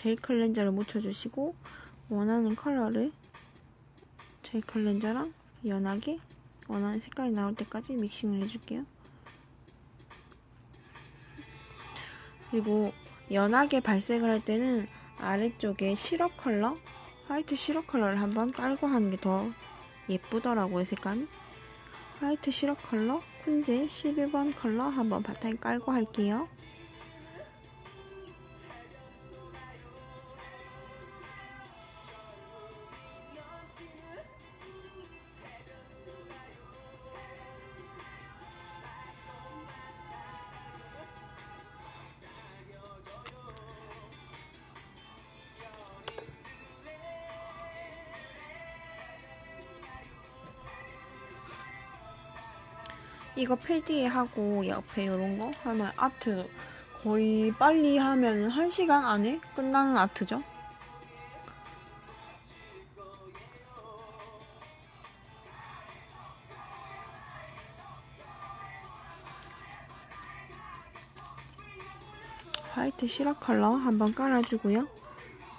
젤 클렌저를 묻혀주시고 원하는 컬러를 젤 클렌저랑 연하게 원하는 색깔이 나올 때까지 믹싱을 해줄게요. 그리고 연하게 발색을 할 때는 아래쪽에 시럽 컬러, 화이트 시럽 컬러를 한번 깔고 하는 게 더 예쁘더라고요, 색감이. 화이트 시럽 컬러, 쿤젤 11번 컬러 한번 바탕에 깔고 할게요. 이거 패디에 하고 옆에 이런 거 하면 아트 거의 빨리 하면 1시간 안에 끝나는 아트죠? 화이트 시럽 컬러 한번 깔아주고요.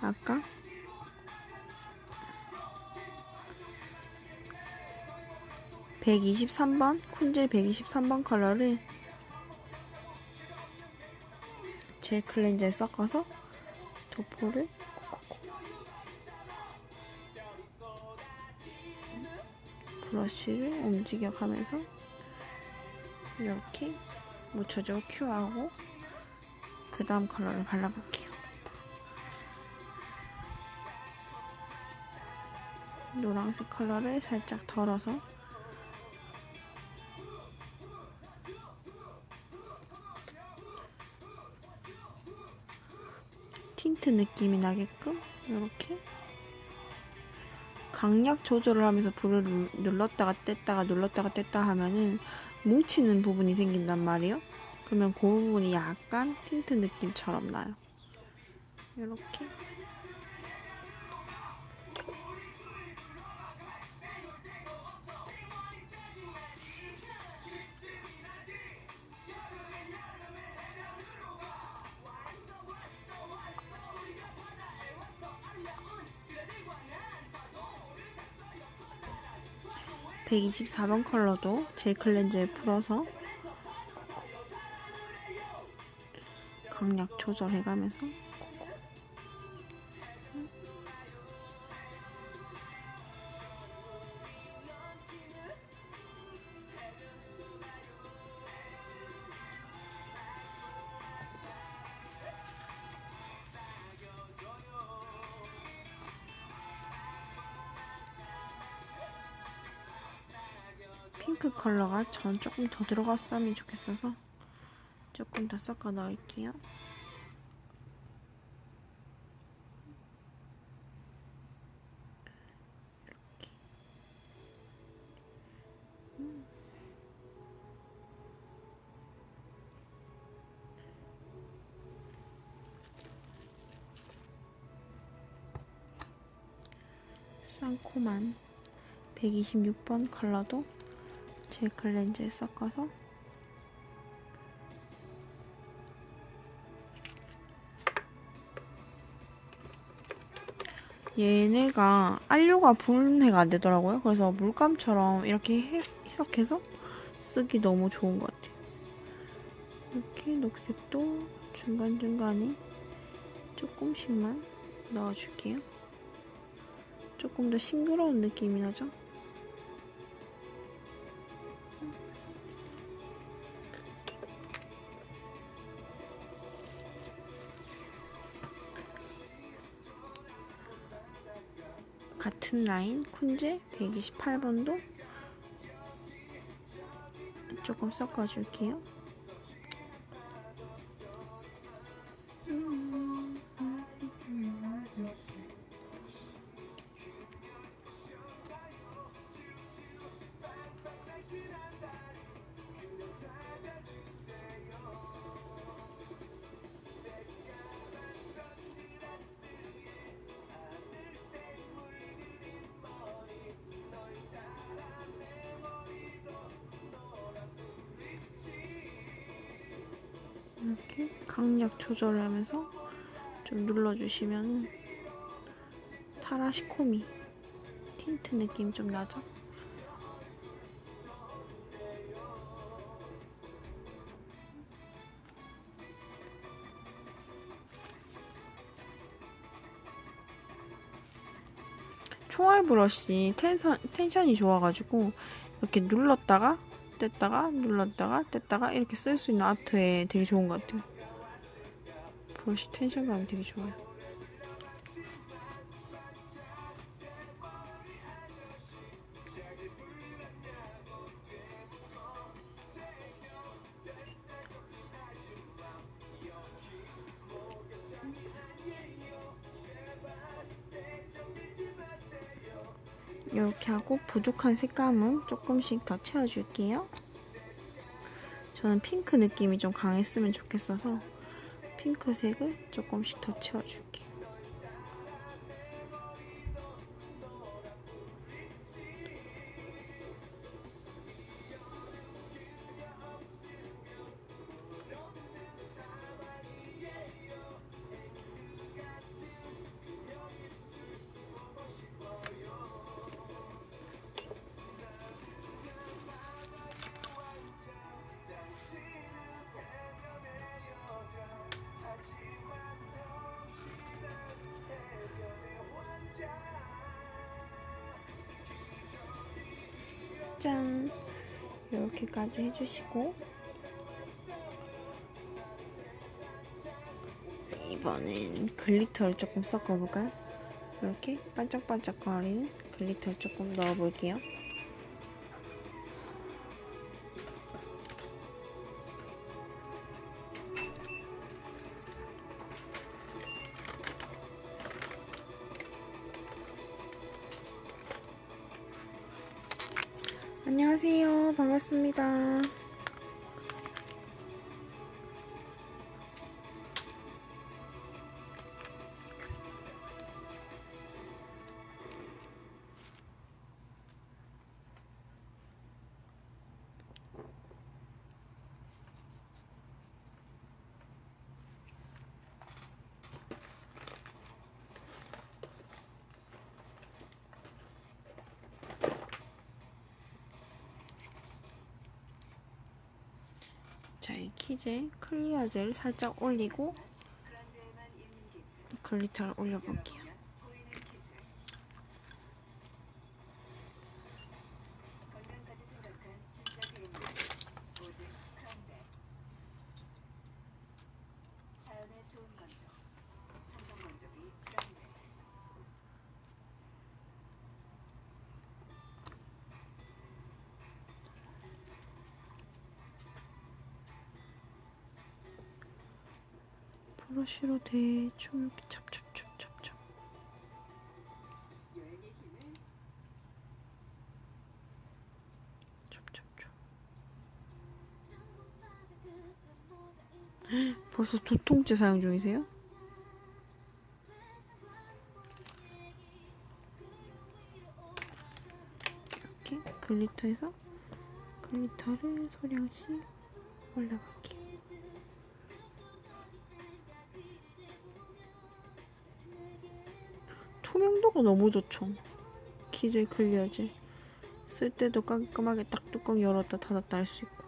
아까 (123번) 쿤젤 (123번) 컬러를 젤 클렌저에 섞어서 도포를 콕콕콕 브러쉬를 움직여가면서 이렇게 묻혀주고 큐하고 그 다음 컬러를 발라볼게요. 노란색 컬러를 살짝 덜어서 틴트 느낌이 나게끔 이렇게 강약 조절을 하면서 불을 눌- 눌렀다가 뗐다가 눌렀다가 뗐다 하면은 뭉치는 부분이 생긴단 말이에요. 그러면 그 부분이 약간 틴트 느낌처럼 나요. 이렇게 (124번) 컬러도 젤 클렌저에 풀어서 강약 조절해가면서 컬러가 전 조금 더 들어갔으면 좋겠어서 조금 더 섞어 넣을게요. 쌍코만 126번 컬러도 젤 클렌저에 섞어서 얘네가 안료가 분해가 안 되더라고요. 그래서 물감처럼 이렇게 해, 해석해서 쓰기 너무 좋은 것 같아요. 이렇게 녹색도 중간중간에 조금씩만 넣어줄게요. 조금 더 싱그러운 느낌이 나죠? 같은 라인 쿤제 128번도 조금 섞어줄게요. 조절을 하면서 좀 눌러주시면 타라시코미 틴트 느낌 좀 나죠? 총알 브러쉬 텐션, 텐션이 좋아가지고 이렇게 눌렀다가 뗐다가 눌렀다가 뗐다가 이렇게 쓸 수 있는 아트에 되게 좋은 것 같아요. 브러쉬 텐션감이 되게 좋아요. 이렇게 하고 부족한 색감은 조금씩 더 채워줄게요. 저는 핑크 느낌이 좀 강했으면 좋겠어서 핑크색을 조금씩 더 채워줄게 이렇게까지 해주시고 이번엔 글리터를 조금 섞어볼까요? 이렇게 반짝반짝거리는 글리터를 조금 넣어볼게요. 안녕하세요. 반갑습니다. 이 키제 클리어 젤 살짝 올리고 글리터를 올려볼게요. 브러쉬로 대충 이렇게 찹찹찹찹찹 찹찹찹 벌써 두 통째 사용 중이세요? 이렇게 글리터에서 글리터를 소량씩 올려볼게요. 투명도가 너무 좋죠. 키질 클리어질. 쓸 때도 깔끔하게 딱 뚜껑 열었다 닫았다 할 수 있고.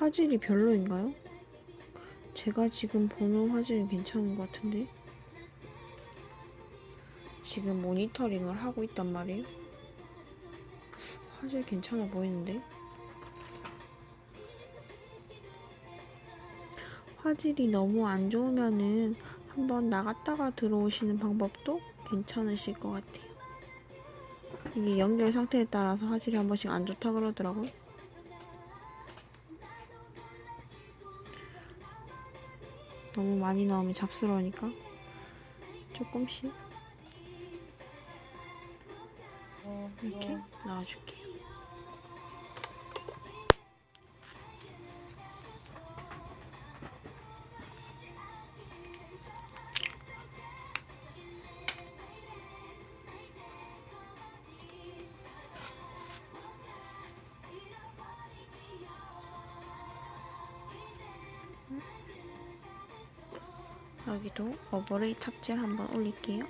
화질이 별로인가요? 제가 지금 보는 화질은 괜찮은 것 같은데 지금 모니터링을 하고 있단 말이에요 화질 괜찮아 보이는데 화질이 너무 안 좋으면은 한번 나갔다가 들어오시는 방법도 괜찮으실 것 같아요. 이게 연결 상태에 따라서 화질이 한 번씩 안 좋다 그러더라고요. 너무 많이 나오면 잡스러우니까. 조금씩. 이렇게 넣어줄게요. 여기도 어버레이 탑재를 한번 올릴게요.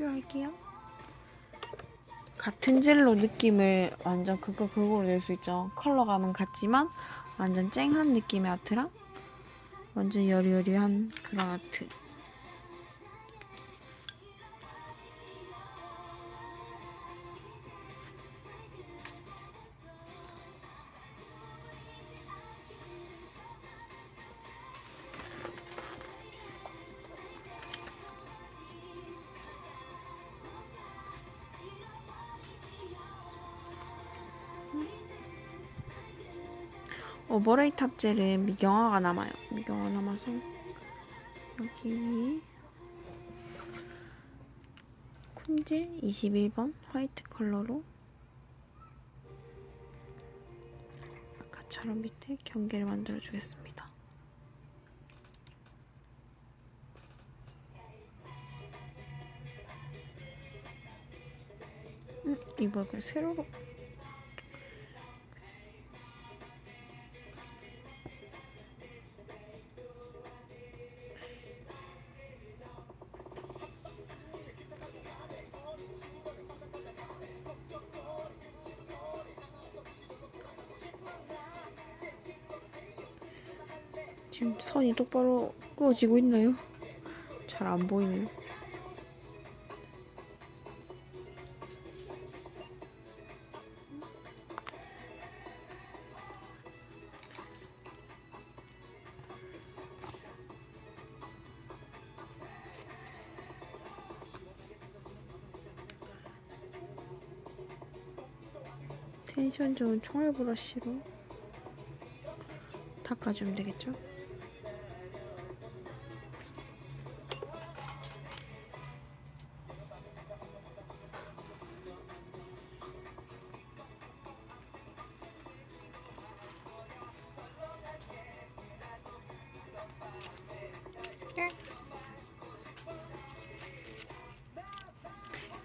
큐할게요. 같은 젤로 느낌을 완전 그거 그거로 낼 수 있죠. 컬러감은 같지만 완전 쨍한 느낌의 아트랑 완전 여리여리한 그런 아트. 오버레이 탑젤은 미경화가 남아요. 미경화 남아서 여기 쿤질 21번 화이트 컬러로 아까처럼 밑에 경계를 만들어 주겠습니다. 음, 이거 그 세로로 선이 똑바로 그어지고 있나요? 잘 안 보이네요. 텐션 좋은 총알 브러쉬로 닦아주면 되겠죠?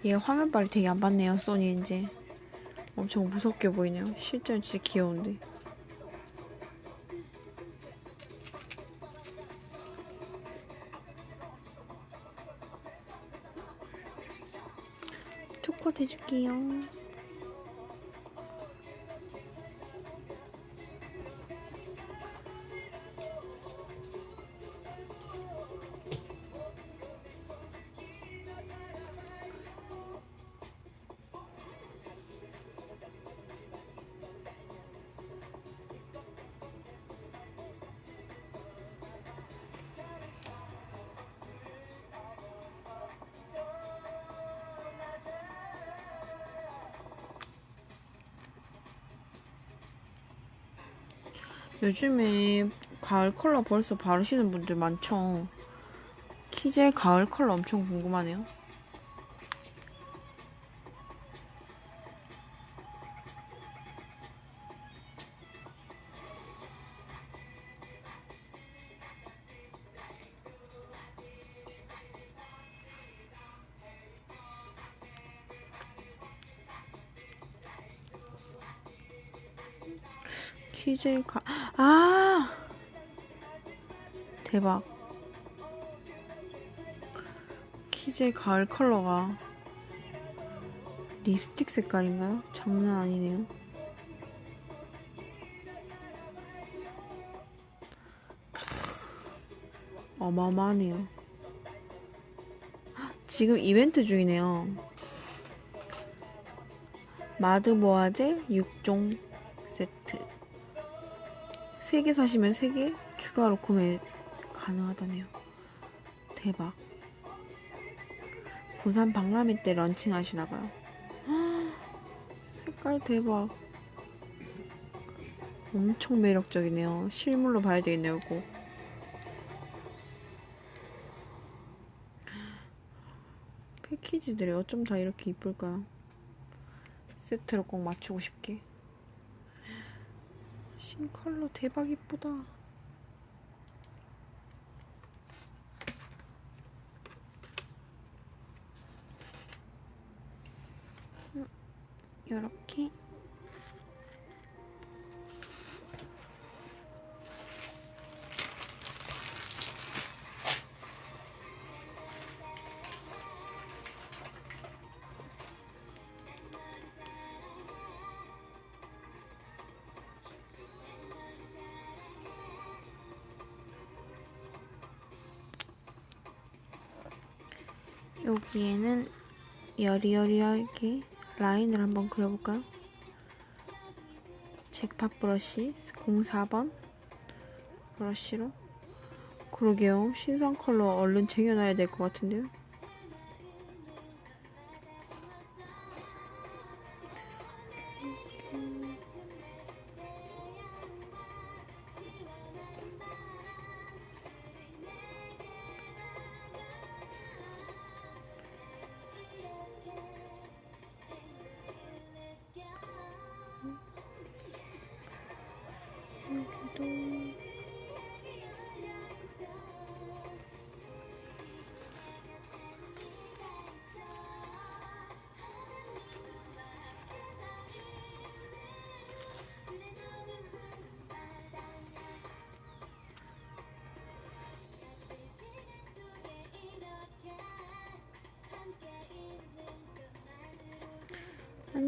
얘 화면 빨이 되게 안 받네요, 소니 이제. 엄청 무섭게 보이네요. 실제는 진짜 귀여운데. 초코 해줄게요. 요즘에 가을 컬러 벌써 바르시는 분들 많죠. 키젤 가을 컬러 엄청 궁금하네요. 키젤 가, 아! 대박. 키즈의 가을 컬러가 립스틱 색깔인가요? 장난 아니네요. 어마어마하네요. 지금 이벤트 중이네요. 마드모아젤 6종 세트. 3개 사시면 3개 추가로 구매 가능하다네요. 대박. 부산 박람회 때 런칭 하시나봐요. 색깔 대박. 엄청 매력적이네요. 실물로 봐야 되겠네요, 꼭. 패키지들이 어쩜 다 이렇게 이쁠까요? 세트로 꼭 맞추고 싶게. 신 컬러 대박 이쁘다. 요렇게 여기에는 여리여리하게 라인을 한번 그려볼까요? 잭팟 브러쉬 04번 브러쉬로. 그러게요. 신상 컬러 얼른 쟁여놔야 될 것 같은데요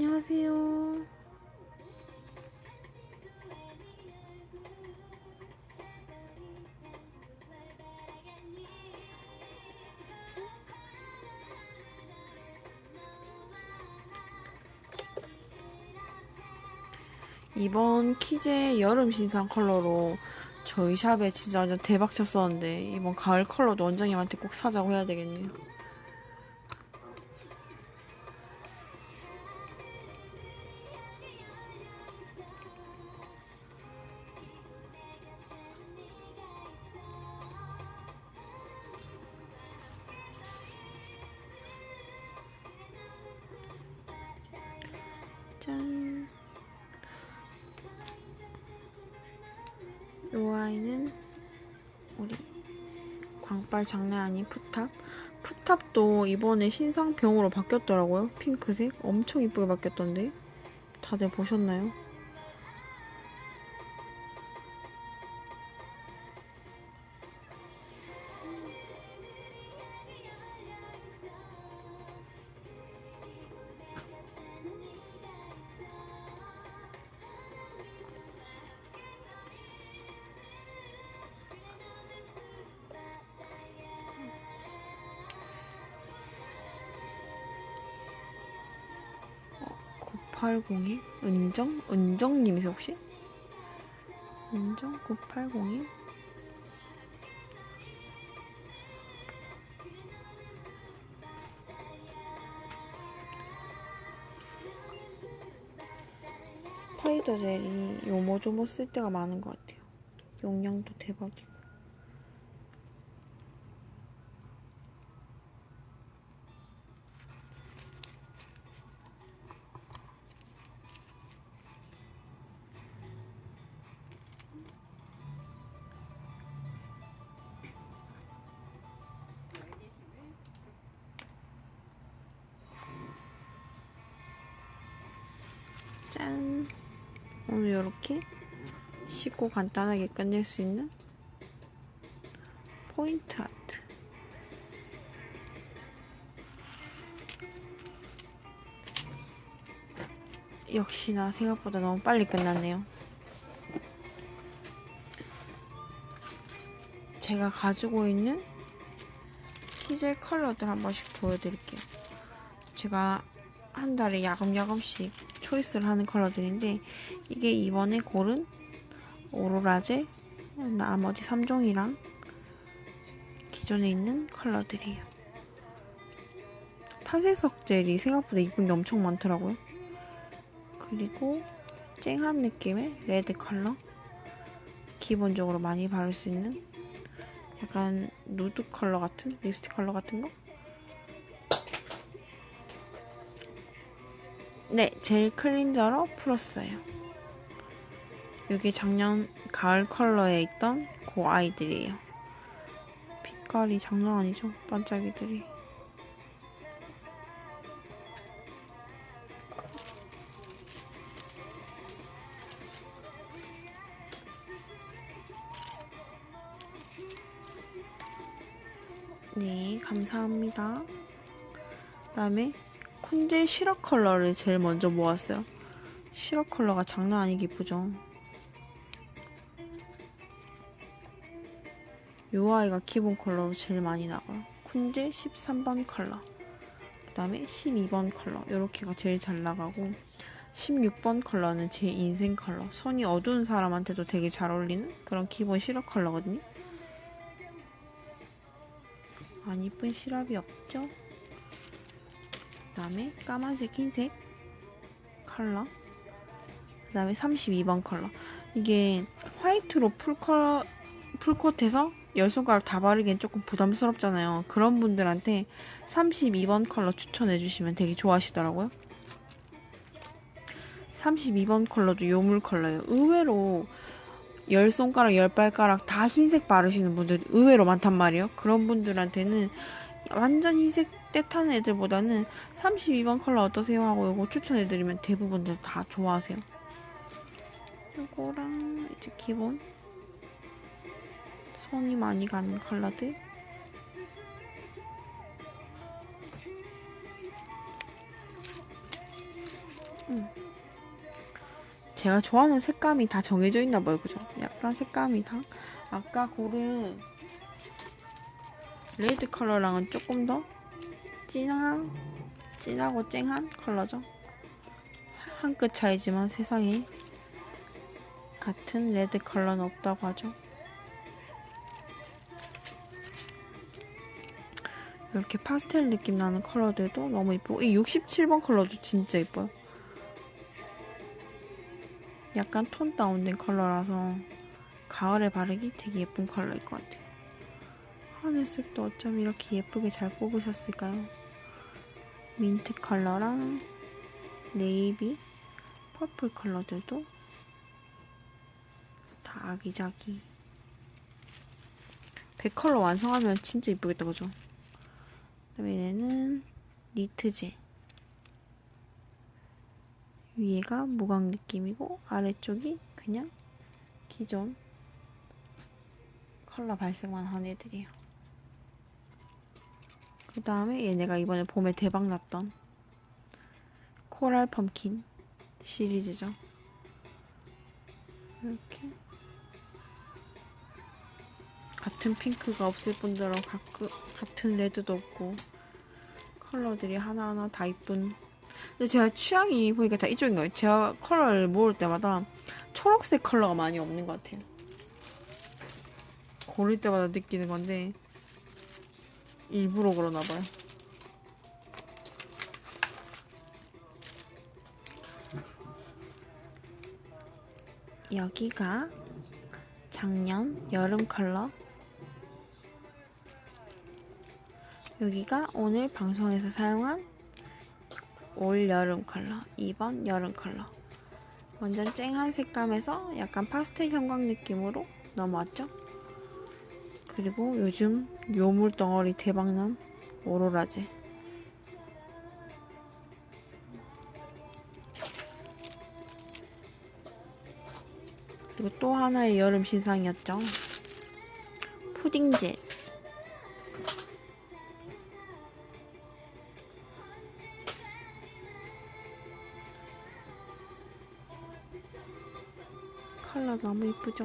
안녕하세요. 이번 키제 여름 신상 컬러로 저희 샵에 진짜 완전 대박 쳤었는데 이번 가을 컬러도 원장님한테 꼭 사자고 해야 되겠네요. 짠. 요 아이는 우리 광빨 장난 아닌 푸탑. 푸탑도 이번에 신상 병으로 바뀌었더라고요. 핑크색. 엄청 이쁘게 바뀌었던데. 다들 보셨나요? 980이? 은정? 은정님이세요, 혹시? 은정? 980이? 스파이더 젤이 요모조모 쓸 때가 많은 것 같아요. 용량도 대박이고. 쉽고 간단하게 끝낼 수 있는 포인트 아트. 역시나 생각보다 너무 빨리 끝났네요. 제가 가지고 있는 티젤 컬러들 한 번씩 보여드릴게요. 제가 한 달에 야금야금씩 초이스를 하는 컬러들인데 이게 이번에 고른 오로라젤 나머지 3종이랑 기존에 있는 컬러들이에요. 탄색석 젤이 생각보다 이쁜 게 엄청 많더라고요. 그리고 쨍한 느낌의 레드 컬러 기본적으로 많이 바를 수 있는 약간 누드 컬러 같은 립스틱 컬러 같은 거 네, 젤 클린저로 풀었어요. 여기 작년 가을 컬러에 있던 그 아이들이에요. 빛깔이 장난 아니죠? 반짝이들이. 네, 감사합니다. 그다음에 콘젤 시럽 컬러를 제일 먼저 모았어요. 시럽 컬러가 장난 아니게 이쁘죠? 요 아이가 기본 컬러로 제일 많이 나가요. 콘젤 13번 컬러. 그 다음에 12번 컬러. 요렇게가 제일 잘 나가고 16번 컬러는 제 인생 컬러. 손이 어두운 사람한테도 되게 잘 어울리는 그런 기본 시럽 컬러거든요. 안 이쁜 시럽이 없죠? 그 다음에 까만색, 흰색 컬러. 그 다음에 32번 컬러. 이게 화이트로 풀컬, 풀코트해서 열 손가락 다 바르기엔 조금 부담스럽잖아요. 그런 분들한테 32번 컬러 추천해 주시면 되게 좋아하시더라고요. 32번 컬러도 요물 컬러예요. 의외로 열 손가락, 열 발가락 다 흰색 바르시는 분들 의외로 많단 말이에요. 그런 분들한테는 완전 흰색 떼타는 애들보다는 32번 컬러 어떠세요? 하고 이거 추천해드리면 대부분들 다 좋아하세요. 이거랑 이제 기본 손이 많이 가는 컬러들 음. 제가 좋아하는 색감이 다 정해져 있나 봐요 그죠? 약간 색감이 다 아까 고른 레드 컬러랑은 조금 더 진한 진하고 쨍한 컬러죠 한 끗 차이지만 세상에 같은 레드 컬러는 없다고 하죠 이렇게 파스텔 느낌 나는 컬러들도 너무 이쁘고 이 67번 컬러도 진짜 이뻐요. 약간 톤 다운된 컬러라서 가을에 바르기 되게 예쁜 컬러일 것 같아요. 하늘색도 어쩜 이렇게 예쁘게 잘 뽑으셨을까요? 민트 컬러랑 네이비, 퍼플 컬러들도 다 아기자기 100컬러 완성하면 진짜 이쁘겠다 그죠? 그다음에 얘는 니트 젤 위에가 무광 느낌이고 아래쪽이 그냥 기존 컬러 발색만 한 애들이에요. 그 다음에 얘네가 이번에 봄에 대박 났던 코랄 펌킨 시리즈죠. 이렇게 같은 핑크가 없을 뿐더러 가끔 같은 레드도 없고 컬러들이 하나하나 다 이쁜. 근데 제가 취향이 보니까 다 이쪽인 거예요. 제가 컬러를 모을 때마다 초록색 컬러가 많이 없는 것 같아요. 고를 때마다 느끼는 건데 일부러 그러나 봐요. 여기가 작년 여름 컬러 여기가 오늘 방송에서 사용한 올 여름 컬러 2번 여름 컬러. 완전 쨍한 색감에서 약간 파스텔 형광 느낌으로 넘어왔죠? 그리고 요즘 요물 덩어리 대박난 오로라제. 그리고 또 하나의 여름 신상이었죠? 푸딩젤 너무 이쁘죠?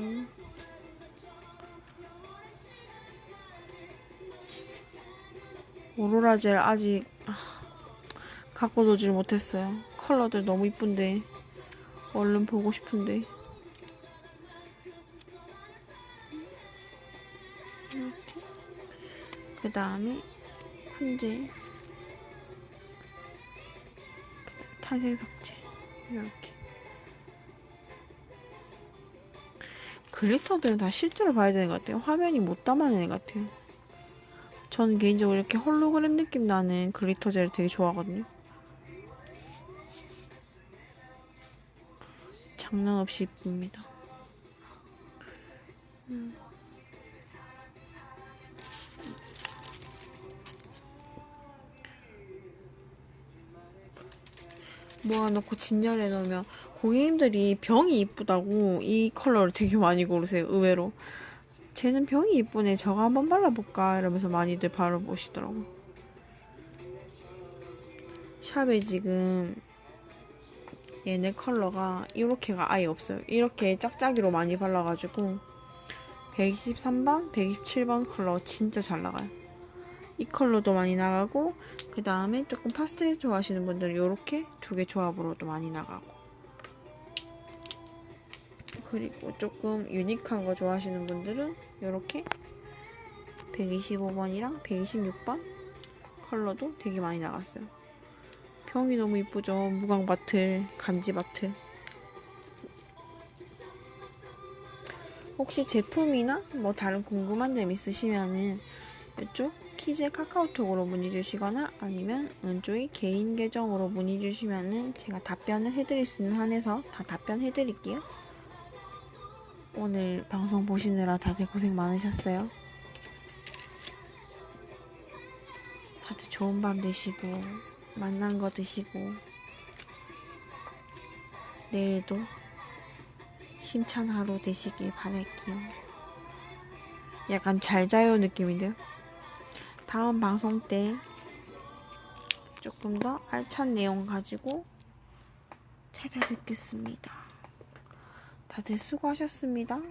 오로라 젤 아직 아, 갖고 노질 못했어요. 컬러들 너무 이쁜데 얼른 보고 싶은데. 이렇게. 그 다음에 훈제. 그다음 탄생석재. 이렇게 글리터들은 다 실제로 봐야 되는 것 같아요. 화면이 못 담아내는 것 같아요. 저는 개인적으로 이렇게 홀로그램 느낌 나는 글리터 젤 되게 좋아하거든요. 장난 없이 이쁩니다. 음. 모아놓고 진열해 놓으면 고객님들이 병이 이쁘다고 이 컬러를 되게 많이 고르세요. 의외로. 쟤는 병이 이쁘네. 저거 한번 발라볼까? 이러면서 많이들 바라보시더라고. 샵에 지금 얘네 컬러가 이렇게가 아예 없어요. 이렇게 짝짝이로 많이 발라가지고 123번, 127번 컬러 진짜 잘 나가요. 이 컬러도 많이 나가고 그 다음에 조금 파스텔 좋아하시는 분들은 이렇게 두 개 조합으로도 많이 나가고 그리고 조금 유니크한 거 좋아하시는 분들은 이렇게 125번이랑 126번 컬러도 되게 많이 나갔어요. 병이 너무 이쁘죠? 무광 바틀, 간지 바틀. 혹시 제품이나 뭐 다른 궁금한 점 있으시면은 이쪽 키즈 카카오톡으로 문의 주시거나 아니면 은조이 개인 계정으로 문의 주시면은 제가 답변을 해드릴 수 있는 한에서 다 답변해 드릴게요. 오늘 방송 보시느라 다들 고생 많으셨어요. 다들 좋은 밤 되시고 만난 거 드시고 내일도 힘찬 하루 되시길 바랄게요. 약간 잘 자요 느낌인데요. 다음 방송 때 조금 더 알찬 내용 가지고 찾아뵙겠습니다. 다들 수고하셨습니다.